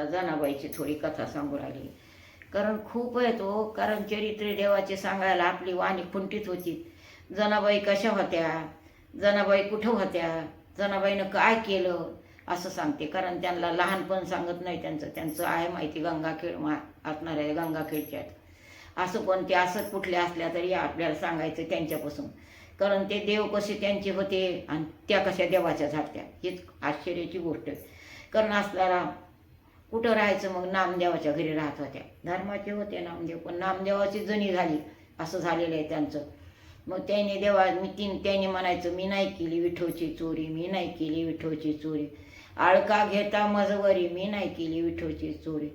आता जनाबाईची थोडी कथा सांगू राहिली. कारण खूप आहे तो कारण चरित्र देवाचे सांगायला आपली वाणी खुंटीत होती. जनाबाई कशा होत्या? जनाबाई कुठं होत्या? जनाबाईनं काय केलं? असं सांगते. कारण त्यांना लहानपण सांगत नाही त्यांचं. त्यांचं आहे माहिती गंगाखेड मा असणार आहे गंगाखेडच्या असं पण ते असंच कुठले असल्या तरी आपल्याला सांगायचं त्यांच्यापासून. कारण ते देव कसे त्यांचे होते आणि त्या कशा देवाच्या झाडत्या. हीच आश्चर्याची गोष्ट. आहे कारण असणारा कुठं राहायचं? मग नामदेवाच्या घरी राहत होत्या. धर्माचे होते नामदेव पण नामदेवाची जणी झाली. असं झालेलं आहे त्यांचं. मग त्याने देवा मी तीन त्याने म्हणायचं मी नाही केली विठोची चोरी मी नाही केली विठोची चोरी. आळका घेता मजवरी मी नाही केली विठोची चोरी.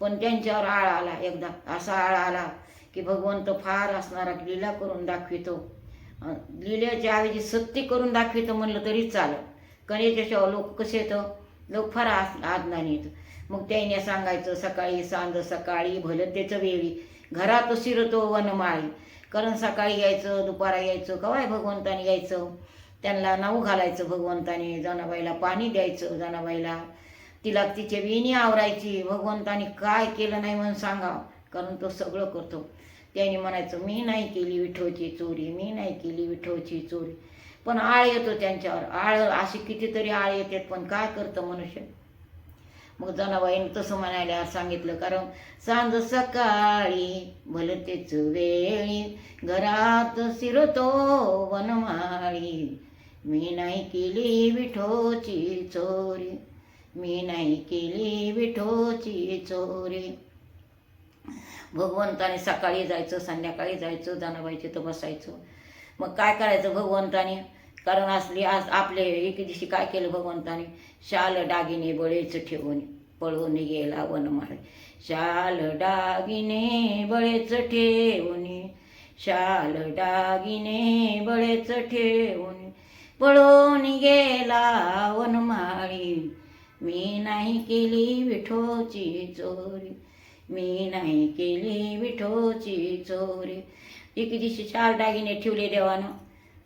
पण त्यांच्यावर आळ आला एकदा. असा आळ आला की भगवंत फार असणारा लीला करून दाखवितो. अं, ऐवजी सत्य करून दाखवितो म्हणलं तरी चालं कारण लोक कसे येतं? लोक फार आज आज्ञाने येतं. मग त्याने सांगायचं सकाळी सांज सकाळी भलं त्याचं वेळी. घरात शिरतो वनमाळी कारण सकाळी यायचं दुपारा यायचं कवाय भगवंताने यायचं? त्यांना नाऊ घालायचं भगवंताने जनाबाईला पाणी द्यायचं जनाबाईला. तिला तिचे विणी आवरायची. भगवंताने काय केलं नाही म्हणून सांगा कारण तो सगळं करतो. त्याने म्हणायचं मी नाही केली विठोची चोरी मी नाही केली विठोची चोरी. पण आळ येतो त्यांच्यावर. आळ अशी कितीतरी आळ येतात पण काय करतं मनुष्य? मग जनाबाईनं तसं म्हणायला सांगितलं कारण सांज सकाळी भलतेच वेळी घरात शिरतो वनमाळी मी नाही केली विठोची चोरी. मी नाही केली विठोची चोरी. भगवंताने सकाळी जायचं संध्याकाळी जायचं जनाबाईचे तर बसायचं. मग काय करायचं भगवंताने? कारण असली आज आपले एक दिवशी काय केलं भगवंताने? शाल दागिने बळेच ठेवून पळून गेला वनमाळे शाल दागिने बळेच ठेवून शाल दागिने बळेच ठेवून पळून गेला वनमाळी मी नाही केली विठोची चोरी. मी नाही केली विठोची चोरी. एके दिवशी चार दागिने ठेवले देवानं.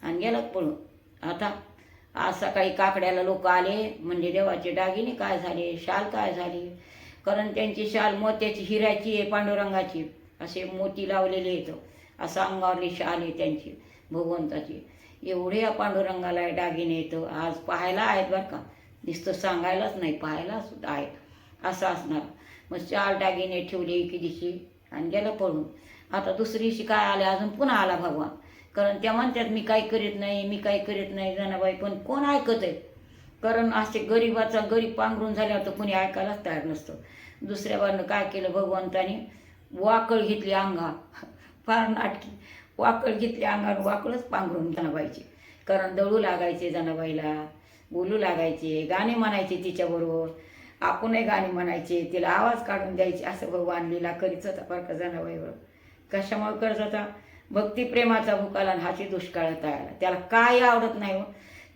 आणि गेलं पळून. आता आज सकाळी काकड्याला लोक आले. म्हणजे देवाचे दागिने काय झाले? शाल काय झाली? कारण त्यांची शाल मोत्याची हिऱ्याची आहे पांडुरंगाची. असे मोती लावलेले आहेत. असं अंगावरली शाल आहे त्यांची भगवंताची. एवढे या पांडुरंगाला दागिने येतं आज पाहायला आहेत बरं का. नुसतं सांगायलाच नाही पाहायला सुद्धा आहे असं असणार. मग चार दागिने ठेवले एके दिवशी. आणि गेलं पळून. आता दुसरी काय आले अजून पुन्हा आला भगवान. कारण त्या म्हणतात मी काय करीत नाही मी काय करीत नाही जनाबाई पण कोण ऐकत आहे? कारण असे गरीबाचा गरीब पांघरून झाल्यावर तर कोणी ऐकायलाच तयार नसतं. दुसऱ्या बाजूनं काय केलं भगवंतानी? वाकळ घेतली अंगा. फार नाटकी. वाकळ घेतली अंगावर वाकळच पांघरून जनाबाईची. कारण दळू लागायचे जनाबाईला बोलू लागायचे गाणे म्हणायचे तिच्याबरोबर. आपणही गाणे म्हणायचे तिला आवाज काढून द्यायचे असं भगवान लीला करीत होता बरं का कशामुळे कर्जाचा भक्तिप्रेमाचा भुकाला आणि हाची दुष्काळ आला त्याला काय आवडत नाही हो.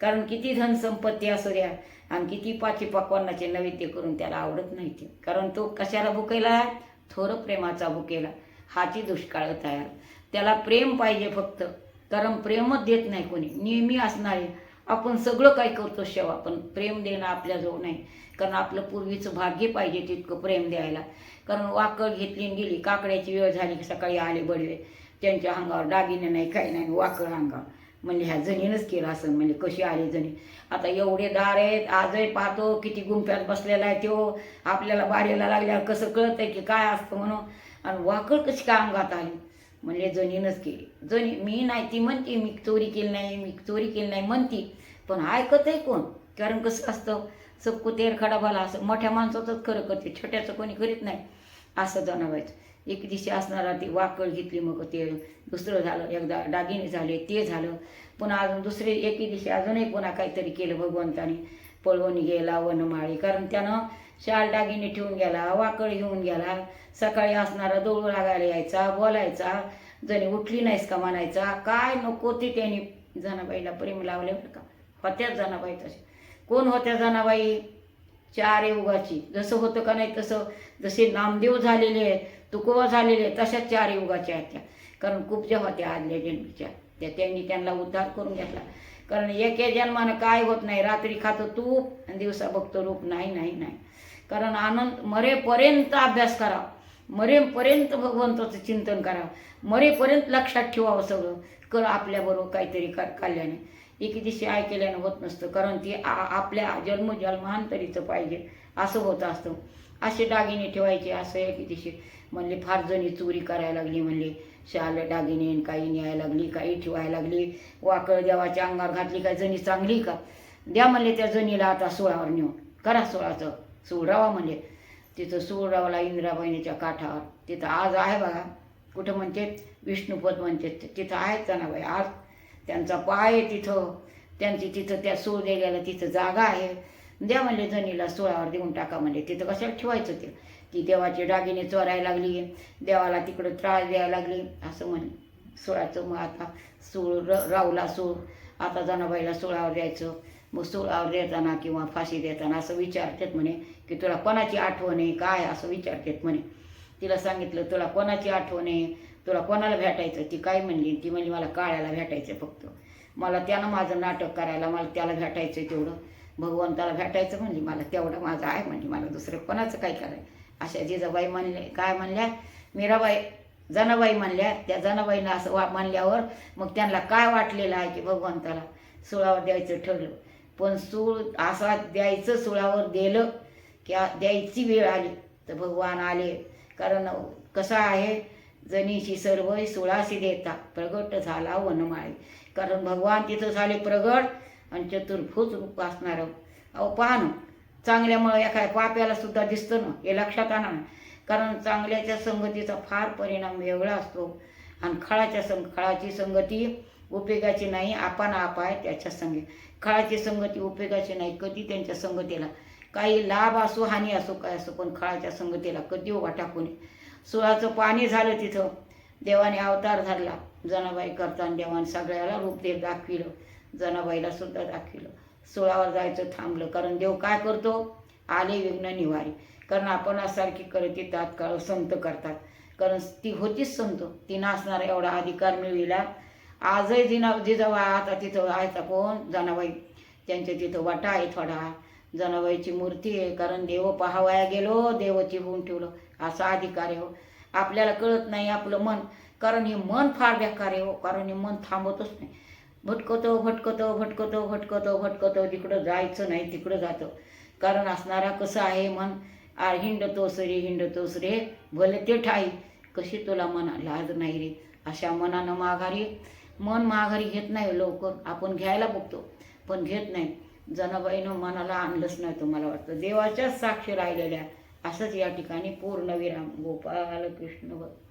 कारण किती धनसंपत्ती असू द्या आणि किती पाची पकवानाचे नैवेद्य करून त्याला आवडत नाही ते. कारण तो कशाला भुकेला? थोरं प्रेमाचा भुकेला. हाची दुष्काळ तयार त्याला प्रेम पाहिजे फक्त. कारण प्रेमच देत नाही कोणी. नेहमी असणारे आपण सगळं काय करतो शेवा पण प्रेम देणं आपल्याजवळ नाही. कारण आपलं पूर्वीचं भाग्य पाहिजे तितकं प्रेम द्यायला. कारण वाकड घेतली गेली काकड्याची वेळ झाली की सकाळी आले बडवे. त्यांच्या अंगावर दागिने नाही काही नाही वाकड अंगावर. म्हणजे ह्या जणीनंच केलं असं. म्हणजे कशी आली जणी? आता एवढे दार आहेत आजही पाहतो किती गुंफ्यात बसलेला आहे तो. आपल्याला बारीला लागल्यावर कसं कळतंय की काय असतं म्हणून. आणि वाकड कशी का अंगात आली? म्हणले जणीनंच केली. जणी मी नाही ती म्हणते मी चोरी केली नाही मी चोरी केली नाही म्हणती. पण ऐकत आहे कोण? कारण कसं असतं सबको तेर खडा भाला असं मोठ्या माणसाचंच खरं करते छोट्याचं कोणी करीत नाही असं जनावायचं एक दिवशी असणारा ती वाकड घेतली मग ते दुसरं झालं एकदा दागिने झाले ते झालं. पुन्हा अजून दुसरे एके दिवशी अजूनही पुन्हा काहीतरी केलं भगवंताने. पळवून गेला वनमाळी कारण त्यानं शाल दागिने ठेवून गेला वाकळ घेऊन गेला सकाळी असणारा दौडू लागायला यायचा बोलायचा जणी उठली नाहीस का म्हणायचा काय नको ती त्यांनी जनाबाईला प्रेम लावले बरं का. होत्याच जनाबाई तसे कोण होत्या जनाबाई? चार युगाची जसं होतं का नाही तसं जसे नामदेव झालेले आहेत तुकोबा झालेले आहेत तशाच चार युगाच्या आहेत त्या कारण खूप ज्या होत्या आदल्या जन्मीच्या त्या त्यांनी त्यांना उद्धार करून घेतला. कारण एके जन्मानं काय होत नाही रात्री खातो तूप आणि दिवसा बघतो रूप. नाही नाही नाही. कारण आनंद मरेपर्यंत अभ्यास करा. मरेपर्यंत भगवंताचं चिंतन करावं मरेपर्यंत लक्षात ठेवावं सगळं. कर आपल्याबरोबर काहीतरी कर काल्याने एके दिवशी ऐकल्यानं होत नसतं. कारण ती आ- आपल्या जन्मजन्मांतरीचं पाहिजे. असं होत असतं. असे दागिने ठेवायचे. असं एके दिवशी म्हणले फार जणी चोरी करायला लागली म्हणले. शाल दागिने काही न्यायला लागली काही ठेवायला लागली. वाकळ देवाच्या अंगावर घातली काय जणी चांगली का? द्या म्हणले त्या जणीला आता सोळावर नेऊन. करा सोळाचं. सोळावा म्हणजे. तिथं सोळावाला इंदिराबाईच्या काठावर. तिथं आज आहे बघा. कुठं म्हणते? विष्णुपद म्हणते. तिथं आहेत जनाबाई. आज त्यांचा पाय आहे तिथं. त्यांची तिथं त्या सोळ गेल्याला तिथं जागा आहे. द्या म्हणले जणीला सोळावर देऊन टाका म्हणले. तिथं कशाला ठेवायचं ते? ती देवाचे दागिने चोरायला लागली. देवाला तिकडं त्रास द्यायला लागली. असं म्हणे. सोळाचं मग आता सूळ र रावला सूळ. आता जनाबाईला सोळावर द्यायचं. मग सोळावर देताना किंवा फाशी देताना असं विचारतात म्हणे की तुला कोणाची आठवण आहे? काय असं विचारतात म्हणे. तिला सांगितलं तुला कोणाची आठवण आहे? तुला कोणाला भेटायचं? ती काय म्हणली? ती म्हणली मला काळ्याला भेटायचं फक्त. मला त्यानं माझं नाटक करायला मला त्याला भेटायचं तेवढं. भगवंताला भेटायचं म्हणली मला तेवढं माझं आहे म्हणली मला दुसरं कोणाचं काय करायचं? अशा जिजाबाई म्हणले काय म्हणल्या? मीराबाई जनाबाई म्हणल्या. त्या जनाबाईनं असं वा म्हणल्यावर मग त्यांना काय वाटलेलं आहे की भगवंताला सुळावर द्यायचं ठरलं? पण सूळ असा द्यायचं सुळावर दिलं की द्यायची वेळ आली. तर भगवान आले. कारण कसं आहे जनीशी सर्व सुळाशी देता. प्रगट झाला वनमाळी. कारण भगवान तिथं झाले प्रगट आणि चतुर्भुज रूप असणार. अहो पहा चांगल्यामुळे एखाद्या पाप्याला सुद्धा दिसतं ना. हे लक्षात आणा ना. कारण चांगल्याच्या संगतीचा फार परिणाम वेगळा असतो. आणि खळाच्या संग खळाची संगती उपयोगाची नाही आपण आप आहे त्याच्या संगे. खळाची संगती उपयोगाची नाही कधी त्यांच्या संगतीला. काही लाभ असो हानी असो काय असो पण खळाच्या संगतीला कधी उभा टाकू नये सुळाचं पाणी झालं तिथं. देवाने अवतार धरला. जनाबाई करताना देवाने सगळ्याला रूप देव दाखविलं. जनाबाईला सुद्धा दाखविलं. सुळावर जायचं थांबलं. कारण देव काय करतो? आले विघ्न निवारी. कारण आपण सारखी करते तात्काळ संत करतात. कारण ती होतीच संत. ती असणारा एवढा अधिकार मिळविला. आजही जिना जिजाबा आता तिथं आहे कोण? जनाबाई. त्यांच्या तिथं वाटा आहे थोडा. जनाबाईची मूर्ती आहे कारण देव पाहावाया गेलो देवची होऊन ठेवलं. असा अधिकार आहे हो. आपल्याला कळत नाही आपलं मन. कारण हे मन फार बेकार आहे हो. कारण हे मन थांबतच नाही. भटकतो भटकतो भटकतो भटकतो भटकतो. जिकडं जायचं नाही तिकडं जातं. कारण असणारा कसं आहे मन? आ हिंडतोस रे हिंडतोस रे. भले ते ठाई. कशी तुला मना लाज नाही रे? अशा मनानं माघारी मन माघारी घेत नाही लवकर. आपण घ्यायला बघतो पण घेत नाही. जनाबाईनं मनाला आणलंच नाही तुम्हाला वाटतं. देवाच्याच साक्षी राहिलेल्या असंच या ठिकाणी पूर्ण विराम गोपाल कृष्ण भक्त.